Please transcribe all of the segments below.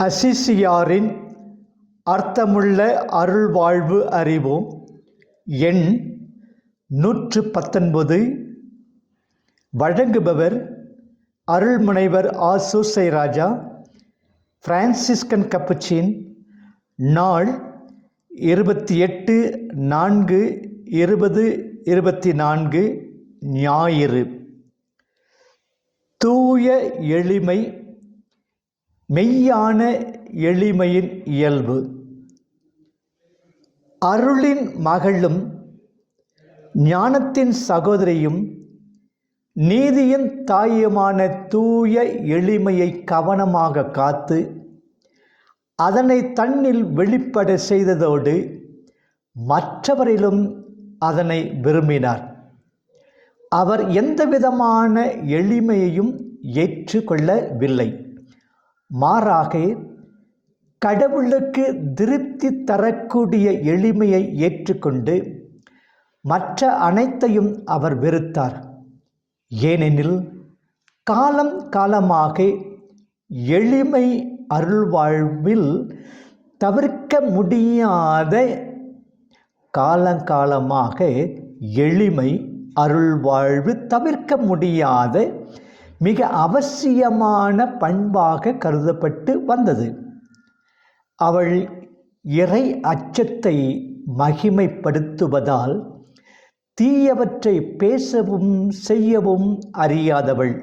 அசிசியாரின் அர்த்தமுள்ள அருள்வாழ்வு அறிவோம். எண் நூற்று பத்தொன்பது வழங்குபவர் அருள்முனைவர் ஆசூசை ராஜா. பிரான்சிஸ்கன் கப்புச்சின் நாள் இருபத்தி எட்டு நான்கு இருபது இருபத்தி நான்கு ஞாயிறு. தூய எளிமை மெய்யான எளிமையின் இயல்பு. அருளின் மகளும் ஞானத்தின் சகோதரியும் நீதியின் தாயுமான தூய எளிமையை கவனமாக காத்து அதனை தன்னில் வெளிப்பட செய்ததோடு மற்றவரிலும் அதனை விரும்பினார். அவர் எந்தவிதமான எளிமையையும் ஏற்றுக்கொள்ளவில்லை. மாறாக கடவுளுக்கு திருப்தி தரக்கூடிய எளிமையை ஏற்றுக்கொண்டு மற்ற அனைத்தையும் அவர் வெறுத்தார். ஏனெனில் காலம் காலமாக எளிமை அருள்வாழ்வில் தவிர்க்க முடியாத காலங்காலமாக எளிமை அருள்வாழ்வு தவிர்க்க முடியாத மிக அவசியமான பண்பாக கருதப்பட்டு வந்தது. அவள் இறை அச்சத்தை மகிமைப்படுத்துவதால் தீயவற்றை பேசவும் செய்யவும் அறியாதவள்.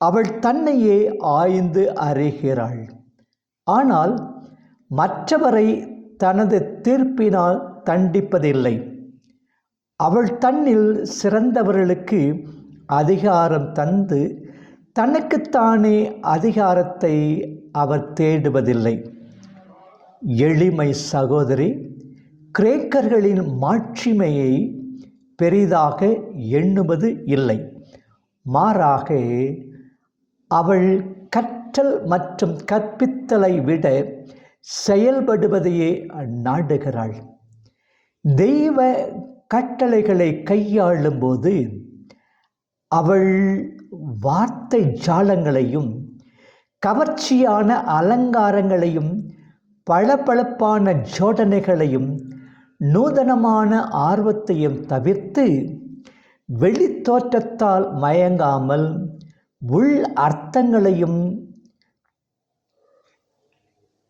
அவள் தன்னையே ஆய்ந்து அறிகிறாள். ஆனால் மற்றவரை தனது தீர்ப்பினால் தண்டிப்பதில்லை. அவள் தன்னில் சிறந்தவர்களுக்கு அதிகாரம் தந்து தனக்குத்தானே அதிகாரத்தை அவர் தேடுவதில்லை. எளிமை சகோதரி கிரேக்கர்களின் மாட்சிமையை பெரிதாக எண்ணுவது இல்லை. மாறாக அவள் கற்றல் மற்றும் கற்பித்தலை விட செயல்படுவதையே நாடுகிறாள். தெய்வ கட்டளைகளை கையாளும் போது அவள் வார்த்தை ஜாலங்களையும் கவர்ச்சியான அலங்காரங்களையும் பளபளப்பான ஜோடனைகளையும் நூதனமான ஆர்வத்தையும் தவிர்த்து வெளித்தோற்றத்தால் மயங்காமல் உள் அர்த்தங்களையும்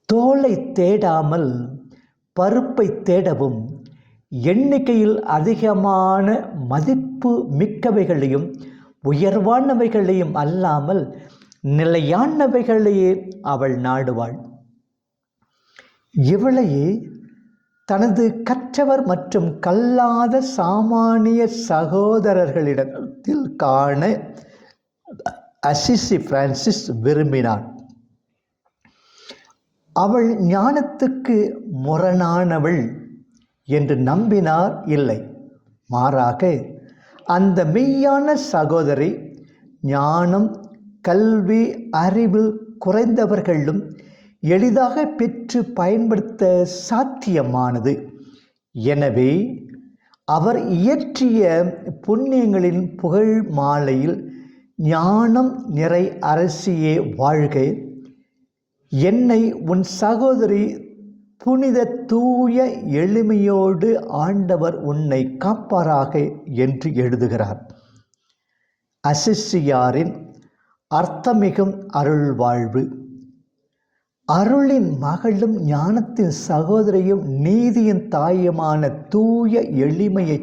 தோலை தேடாமல் பருப்பை தேடவும் எண்ணிக்கையில் அதிகமான மதிப்பு மிக்கவைகளையும் உயர்வானவைகளையும் அல்லாமல் நிலையானவைகளையே அவள் நாடுவாள். இவளையே தனது கற்றவர் மற்றும் கல்லாத சாமானிய சகோதரர்களிடத்தில் காண அசிசி பிரான்சிஸ் விரும்பினாள் அவள் ஞானத்துக்கு முரணானவள். என்று நம்பினார் இல்லை. மாறாக அந்த மெய்யான சகோதரி ஞானம் கல்வி அறிவில் குறைந்தவர்களும் எளிதாக பெற்று பயன்படுத்த சாத்தியமானது. எனவே அவர் இயற்றிய புண்ணியங்களின் புகழ் மாலையில் ஞானம் நிறை அரசியே வாழ்க. என்னை உன் சகோதரி புனித தூய எளிமையோடு ஆண்டவர் உன்னை காப்பாராக என்று எழுதுகிறார். அசிஷியாரின் அர்த்தமிகும் அருள் வாழ்வு அருளின் மகளும் ஞானத்தின் சகோதரியும் நீதியின் தாயுமான தூய எளிமையை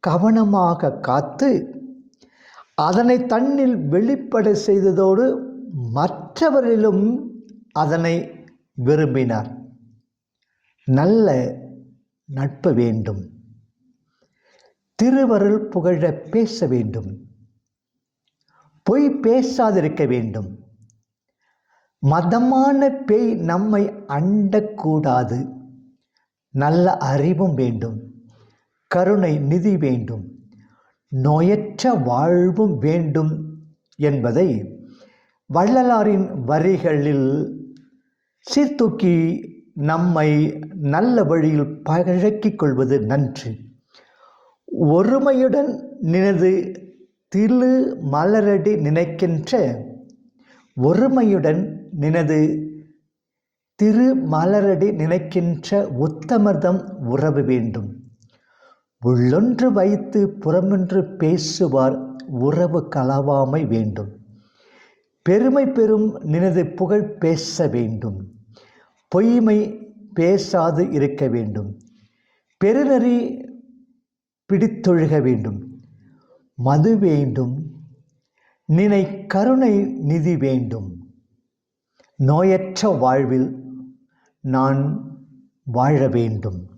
கவனமாக காத்து அதனை தன்னில் வெளிப்பட செய்ததோடு மற்றவரிலும் அதனை விரும்பினார். நல்ல நட்பு வேண்டும். திருவருள் புகழ பேச வேண்டும். பொய் பேசாதிருக்க வேண்டும். மதமான பேய் நம்மை அண்டக்கூடாது. நல்ல அறிவும் வேண்டும். கருணை நிதி வேண்டும். நோயற்ற வாழ்வும் வேண்டும் என்பதை வள்ளலாரின் வரிகளில் சீர்தூக்கி நம்மை நல்ல வழியில் பழக்கிக் கொள்வது நன்று. ஒருமையுடன் நினது திரு மலரடி நினைக்கின்ற ஒருமையுடன் நினது திரு மலரடி நினைக்கின்ற உத்தமர்தம் உறவு வேண்டும். உள்ளொன்று வைத்து புறமென்று பேசுவார் உறவு கலவாமை வேண்டும். பெருமை பெறும் நினது புகழ் பேச வேண்டும். பொய்மை பேசாது இருக்க வேண்டும். பெருநறி பிடித்தொழுக வேண்டும். மது வேண்டும். நினை கருணை நிதி வேண்டும். நோயற்ற வாழ்வில் நான் வாழ வேண்டும்.